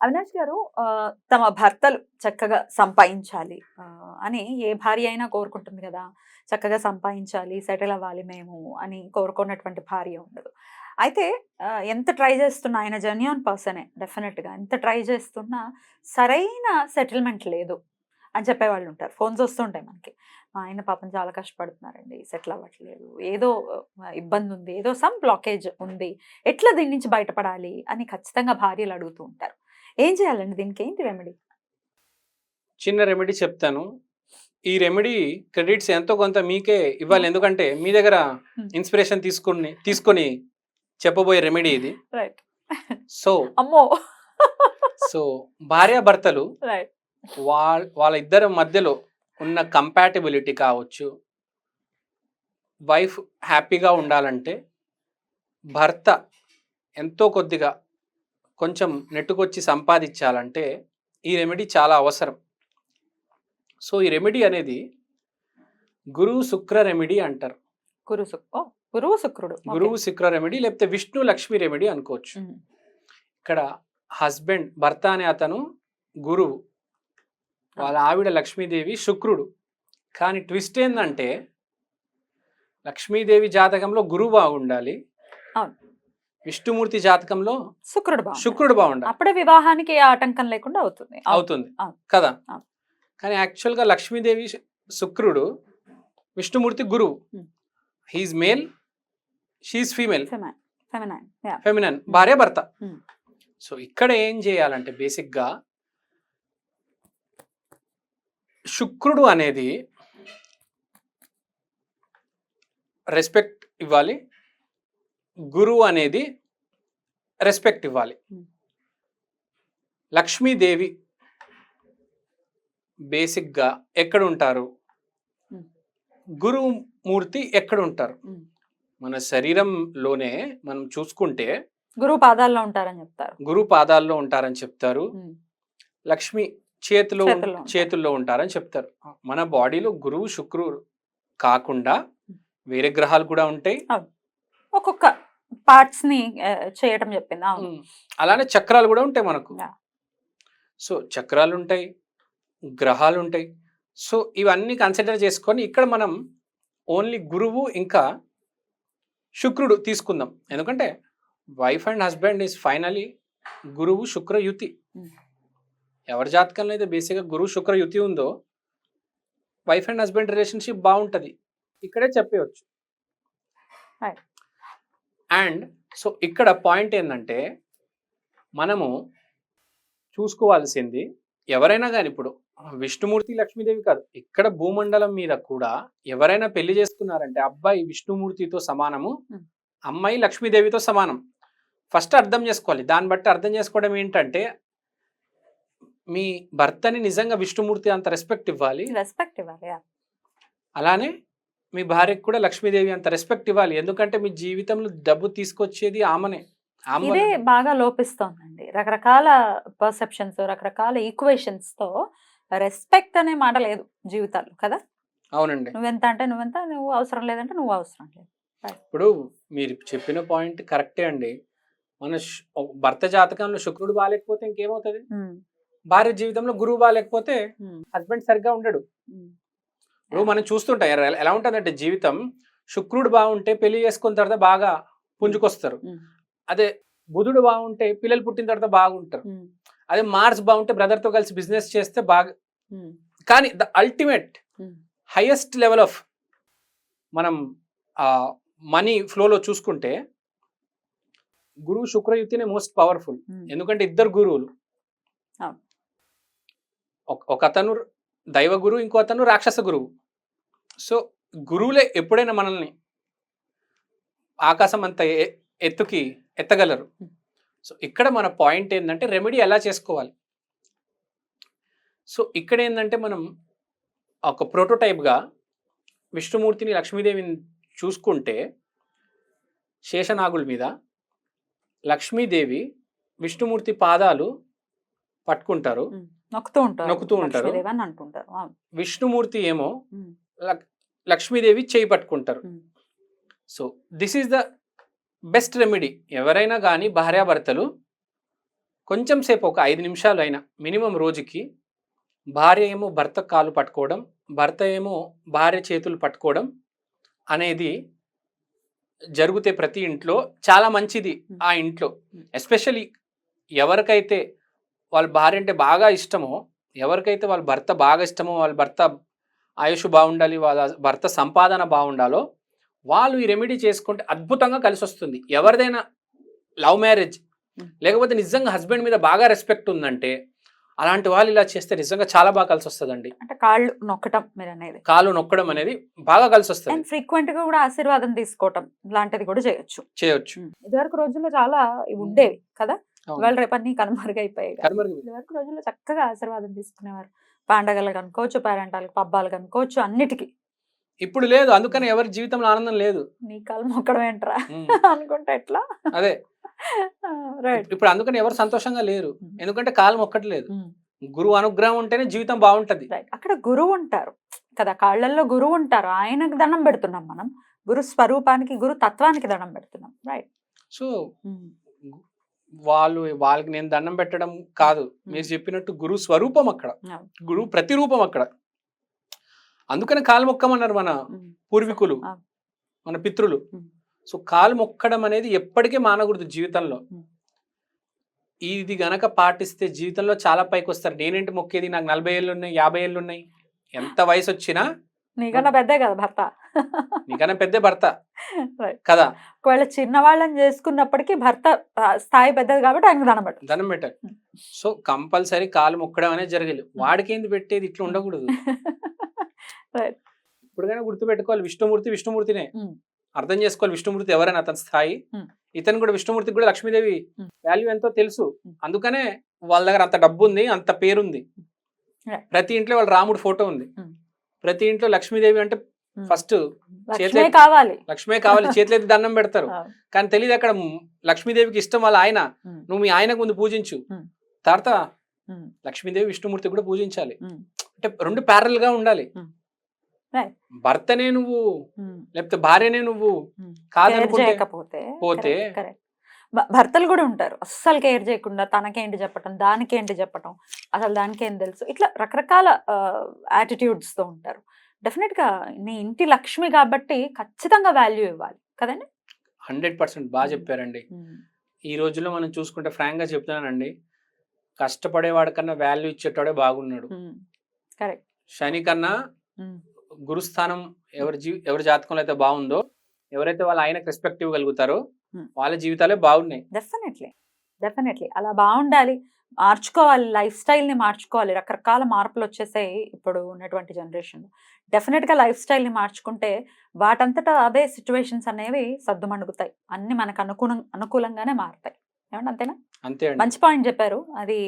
అవినాష్ గారు తమ భర్తలు చక్కగా సంపాదించాలి అని ఏ భార్య అయినా కోరుకుంటుంది కదా చక్కగా సంపాదించాలి సెటిల్ అవ్వాలి మేము అని కోరుకున్నటువంటి భార్య ఉండదు. అయితే ఎంత ట్రై చేస్తున్నా ఆయన జెన్యున్ పర్సనే డెఫినెట్గా ఎంత ట్రై చేస్తున్నా సరైన సెటిల్మెంట్ లేదు అని చెప్పేవాళ్ళు ఉంటారు. ఫోన్స్ వస్తుంటాయి మనకి. "మా ఆయన పాపం చాలా కష్టపడుతున్నారండి సెటిల్ అవ్వట్లేదు ఏదో ఇబ్బంది ఉంది ఏదో సమ్ బ్లాకేజ్ ఉంది ఎట్లా దీని నుంచి బయటపడాలి అని ఖచ్చితంగా భార్యలు అడుగుతూ ఉంటారు. ఏం చేయాలండి దీనికి? ఏంటి రెమెడీ చిన్న రెమెడీ చెప్తాను. ఈ రెమెడీ క్రెడిట్స్ ఎంతో కొంత మీకే ఇవ్వాలి. ఎందుకంటే మీ దగ్గర. ఇన్స్పిరేషన్ తీసుకుని తీసుకొని చెప్పబోయే రెమెడీ ఇది. రైట్ సో అమ్మో. సో భార్యాభర్తలు రైట్ వాళ్ళ వాళ్ళ ఇద్దరి మధ్యలో ఉన్న కంపాటబిలిటీ కావచ్చు. వైఫ్ హ్యాపీగా ఉండాలంటే భర్త ఎంతో కొద్దిగా కొంచెం నెట్టుకొచ్చి సంపాదించాలంటే ఈ రెమెడీ చాలా అవసరం. సో ఈ రెమెడీ అనేది గురువు శుక్ర రెమెడీ అంటారు. గురు గురువు శుక్రుడు. గురువు శుక్ర రెమెడీ లేకపోతే విష్ణు లక్ష్మి రెమెడీ అనుకోవచ్చు. ఇక్కడ హస్బెండ్ భర్త అనే అతను గురువు. వాళ్ళ ఆవిడ లక్ష్మీదేవి శుక్రుడు. కానీ ట్విస్ట్ ఏంటంటే లక్ష్మీదేవి జాతకంలో గురువు బాగుండాలి. విష్ణుమూర్తి జాతకంలో శుక్రుడు శుక్రుడు బాగుండాలి అప్పుడే వివాహానికి ఆటంకం లేకుండా అవుతుంది. అవుతుంది. కదా. కానీ యాక్చువల్గా లక్ష్మీదేవి శుక్రుడు విష్ణుమూర్తి గురువు Hmm. He is male she is female. Feminine భార్య భర్త Hmm. సో ఇక్కడ ఏం చేయాలంటే బేసిక్గా శుక్రుడు అనేది రెస్పెక్ట్ ఇవ్వాలి గురువు అనేది రెస్పెక్ట్ ఇవ్వాలి. Hmm. లక్ష్మీదేవి బేసిక్గా ఎక్కడ ఉంటారు Hmm. గురువు మూర్తి ఎక్కడ ఉంటారు Hmm. మన శరీరంలోనే మనం చూసుకుంటే గురువు పాదాల్లో ఉంటారని చెప్తారు. గురు పాదాల్లో ఉంటారని చెప్తారు. లక్ష్మి చేతిలో చేతుల్లో ఉంటారు. చేతుల్లో ఉంటారని చెప్తారు. మన బాడీలో గురువు శుక్రుడు కాకుండా వేరే గ్రహాలు కూడా ఉంటాయి. ఒక్కొక్క పార్ట్స్ని ఆ, చేయటం చెప్పింది. అవును. అలానే చక్రాలు కూడా ఉంటాయి మనకు. సో చక్రాలు ఉంటాయి గ్రహాలు ఉంటాయి సో ఇవన్నీ కన్సిడర్ చేసుకొని ఇక్కడ మనం ఓన్లీ గురువు ఇంకా శుక్రుడు తీసుకుందాం. ఎందుకంటే wife and husband is finally గురువు శుక్ర యుతి. ఎవరి జాతకంలో అయితే బేసిక్గా గురువు శుక్ర యుతి ఉందో వైఫ్ అండ్ హస్బెండ్ రిలేషన్షిప్ బాగుంటుంది ఇక్కడే చెప్పవచ్చు Right. అండ్ సో ఇక్కడ పాయింట్ ఏంటంటే మనము చూసుకోవాల్సింది ఎవరైనా కానీ ఇప్పుడు విష్ణుమూర్తి లక్ష్మీదేవి కాదు ఇక్కడ భూమండలం మీద కూడా ఎవరైనా పెళ్ళి చేసుకున్నారంటే అబ్బాయి విష్ణుమూర్తితో సమానము. అమ్మాయి లక్ష్మీదేవితో సమానం ఫస్ట్ అర్థం చేసుకోవాలి దాన్ని బట్టి అర్థం చేసుకోవడం ఏంటంటే మీ భర్తని నిజంగా విష్ణుమూర్తి అంత రెస్పెక్ట్ ఇవ్వాలి రెస్పెక్ట్ ఇవ్వాలి. అలానే మీ భార్యకు కూడా లక్ష్మీదేవి అంత రెస్పెక్ట్ ఇవ్వాలి. ఎందుకంటే మీ జీవితంలో డబ్బు తీసుకొచ్చేది ఆమెనే. ఆమె ఇదే. బాగా లోపిస్తోందండి. రకరకాల పర్సెప్షన్స్ రకరకాల ఈక్వేషన్స్తో రెస్పెక్ట్ అనే మాట లేదు జీవితాల్లో కదా? అవునండి. నువ్వెంత అంటే నువ్వెంత నువ్వు అవసరం లేదంటే నువ్వు అవసరం లేదు. ఇప్పుడు మీరు చెప్పిన పాయింట్ కరెక్టే అండి. మన భర్త జాతకంలో శుక్రుడు బాగాలేకపోతే ఇంకేమవుతుంది? భార్య జీవితంలో గురువు బాగాలేకపోతే హస్బెండ్ సరిగ్గా ఉండడు. ఇప్పుడు మనం చూస్తుంటాం ఎలా ఉంటుందంటే జీవితం శుక్రుడు బాగుంటే పెళ్ళి చేసుకున్న తర్వాత బాగా పుంజుకొస్తారు. అదే బుధుడు బాగుంటే పిల్లలు పుట్టిన తర్వాత బాగుంటారు. అదే మార్స్ బాగుంటే brother తో కలిసి బిజినెస్ చేస్తే బాగా కానీ the ultimate. Highest level of మనం మనీ ఫ్లోలో చూసుకుంటే గురువు శుక్రయుతినే మోస్ట్ పవర్ఫుల్. ఎందుకంటే ఇద్దరు గురువులు. ఒక అతను దైవ గురువు ఇంకో అతను రాక్షస గురువు. సో గురువులే ఎప్పుడైనా మనల్ని ఆకాశం అంత ఎ- ఎత్తుకి ఎత్తగలరు. సో ఇక్కడ మన పాయింట్ ఏంటంటే రెమెడీ ఎలా చేసుకోవాలి? సో ఇక్కడ ఏంటంటే మనం ఒక ప్రోటోటైప్గా విష్ణుమూర్తిని లక్ష్మీదేవిని చూసుకుంటే శేషనాగుల మీద లక్ష్మీదేవి విష్ణుమూర్తి పాదాలు పట్టుకుంటారు. నొక్కుతూ ఉంటారు. నొక్కుతూ ఉంటారు. అంటుంటారు. విష్ణుమూర్తి ఏమో లక్ష్మీదేవి చేయి పట్టుకుంటారు. So this is the best remedy. ఎవరైనా కానీ భార్యాభర్తలు కొంచెం సేపు ఒక ఐదు నిమిషాలు అయినా మినిమం రోజుకి భార్య ఏమో భర్త కాలు పట్టుకోవడం భర్త ఏమో భార్య చేతులు పట్టుకోవడం అనేది జరిగితే ప్రతి ఇంట్లో చాలా మంచిది ఆ ఇంట్లో. ఎస్పెషలీ ఎవరికైతే వాళ్ళ భార్య అంటే బాగా ఇష్టమో. ఎవరికైతే వాళ్ళ భర్త బాగా ఇష్టమో వాళ్ళ భర్త ఆయుష్ బాగుండాలి వాళ్ళ భర్త సంపాదన బాగుండాలో వాళ్ళు ఈ రెమెడీ చేసుకుంటే అద్భుతంగా కలిసి వస్తుంది ఎవరిదైనా లవ్ మ్యారేజ్. లేకపోతే నిజంగా హస్బెండ్ మీద బాగా రెస్పెక్ట్ ఉందంటే అలాంటి వాళ్ళు ఇలా చేస్తే నిజంగా చాలా బాగా కలిసి వస్తుందండి అంటే కాళ్ళు నొక్కటం మీరు అనేది కాలు నొక్కడం అనేది బాగా కలిసి వస్తుంది అండ్ ఫ్రీక్వెంట్గా కూడా ఆశీర్వాదం తీసుకోవటం లాంటిది కూడా చేయొచ్చు. చేయొచ్చు. ఇదివరకు రోజుల్లో చాలా ఇవి ఉండేవి కదా? అవును. ఇవాళ రేపు అన్ని కనుమరుగైపోయాయి. ఇదివరకు రోజుల్లో చక్కగా ఆశీర్వాదం తీసుకునేవారు. పండగలకు అనుకోవచ్చు పేరెంటాలకు పబ్బాలకు అనుకోవచ్చు అన్నిటికీ. ఇప్పుడు లేదు. అందుకని ఎవరి జీవితంలో ఆనందం లేదు. నీ కాలు మొక్కడం ఏంట్రా. అనుకుంటే ఎట్లా? అదే. రైట్ ఇప్పుడు అందుకని ఎవరు సంతోషంగా లేరు. ఎందుకంటే కాలం ఒక్కట్లేదు గురువు అనుగ్రహం ఉంటేనే జీవితం బాగుంటది. రైట్ అక్కడ గురువు ఉంటారు. కదా కాళ్ళల్లో గురువు ఉంటారు. ఆయనకు దండం పెడుతున్నాం మనం. గురు స్వరూపానికి గురు తత్వానికి దండం పెడుతున్నాం. రైట్ సో వాళ్ళు వాళ్ళకి నేను దండం పెట్టడం కాదు. మీరు చెప్పినట్టు గురువు స్వరూపం అక్కడ. గురువు ప్రతిరూపం అక్కడ. అందుకని కాలు మొక్కమన్నారు మన పూర్వీకులు. మన పితృలు. సో కాలు మొక్కడం అనేది ఎప్పటికీ మానకూడదు జీవితంలో. ఇది గనక పాటిస్తే జీవితంలో చాలా పైకి వస్తారు నేనేంటి మొక్కేది? నాకు నలభై ఏళ్ళు ఉన్నాయి యాభై ఏళ్ళు ఉన్నాయి. ఎంత వయసు వచ్చినా నీకన్నా పెద్దే కదా భర్త. నీకన్నా పెద్ద భర్త. కదా ఒకవేళ చిన్నవాళ్ళని చేసుకున్నప్పటికీ భర్త స్థాయి పెద్దది కాబట్టి ఆయనకు దండం పెట్టు దండం పెట్టాలి ఉమ్. సో కంపల్సరీ కాలు మొక్కడం అనేది జరగదు వాడికి ఏంది పెట్టేది ఇట్లా ఉండకూడదు ఇప్పుడుకైనా గుర్తుపెట్టుకోవాలి విష్ణుమూర్తి విష్ణుమూర్తినే. అర్థం చేసుకోవాలి విష్ణుమూర్తి ఎవరైనా అతని స్థాయి. ఇతను కూడా విష్ణుమూర్తికి కూడా లక్ష్మీదేవి. వాల్యూ ఎంతో తెలుసు. అందుకనే వాళ్ళ దగ్గర అంత డబ్బు ఉంది అంత పేరుంది. ప్రతి ఇంట్లో వాళ్ళ రాముడు ఫోటో ఉంది. ప్రతి ఇంట్లో లక్ష్మీదేవి అంటే. ఫస్ట్ లక్ష్మే కావాలి. లక్ష్మే కావాలి చేతులెత్తి దండం పెడతారు. కానీ తెలియదు అక్కడ లక్ష్మీదేవికి ఇష్టం వాళ్ళ ఆయన. నువ్వు మీ ఆయనకు ముందు పూజించు. తర్వాత. లక్ష్మీదేవి విష్ణుమూర్తి కూడా పూజించాలి. అంటే రెండు ప్యారల్గా ఉండాలి. భర్తనే నువ్వు. లేకపోతే భార్యనే నువ్వు కాదనుకుంటే పోతే భర్తలు కూడా ఉంటారు. అస్సలు కేర్ చేయకుండా తనకేంటి చెప్పటం దానికేంటి చెప్పటం అసలు దానికి ఏం తెలుసు? ఇట్లా రకరకాల యాటిట్యూడ్స్తో ఉంటారు. డెఫినెట్గా నీ ఇంటి లక్ష్మి కాబట్టి ఖచ్చితంగా వాల్యూ ఇవ్వాలి కదండి హండ్రెడ్ పర్సెంట్ బాగా. చెప్పారండి. ఈ రోజుల్లో మనం చూసుకుంటే ఫ్రాంక్గా చెప్తున్నానండి కష్టపడేవాడి కన్నా వాల్యూ ఇచ్చేటోడే బాగున్నాడు. కరెక్ట్ శని కన్నా. గురుస్థానం ఎవరి జీ ఎవరి జాతకంలో అయితే బాగుందో ఎవరైతే వాళ్ళ ఆయనకు రెస్పెక్ట్ ఇవ్వగలుగుతారో Hmm. వాళ్ళ జీవితాలే బాగున్నాయి డెఫినెట్లీ డెఫినెట్లీ అలా బాగుండాలి మార్చుకోవాలి లైఫ్ స్టైల్ని మార్చుకోవాలి. రకరకాల మార్పులు వచ్చేసాయి ఇప్పుడు ఉన్నటువంటి జనరేషన్. డెఫినెట్గా లైఫ్ స్టైల్ని మార్చుకుంటే వాటంతటా అవే సిచ్యువేషన్స్ అనేవి సర్దుమణుగుతాయి అన్ని మనకు అనుకూలం అనుకూలంగానే మారుతాయి. ఏమంటే అంతేనా? అంతే మంచి పాయింట్ చెప్పారు. అది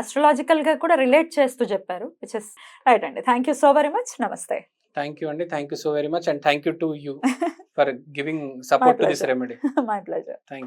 అస్ట్రలాజికల్గా కూడా రిలేట్ చేస్తూ చెప్పారు విచ్ ఇస్ రైట్ అండి. Thank you so very much నమస్తే. థ్యాంక్ యూ అండి. Thank you so very much and thank you to you for giving support to this. Remedy my pleasure thank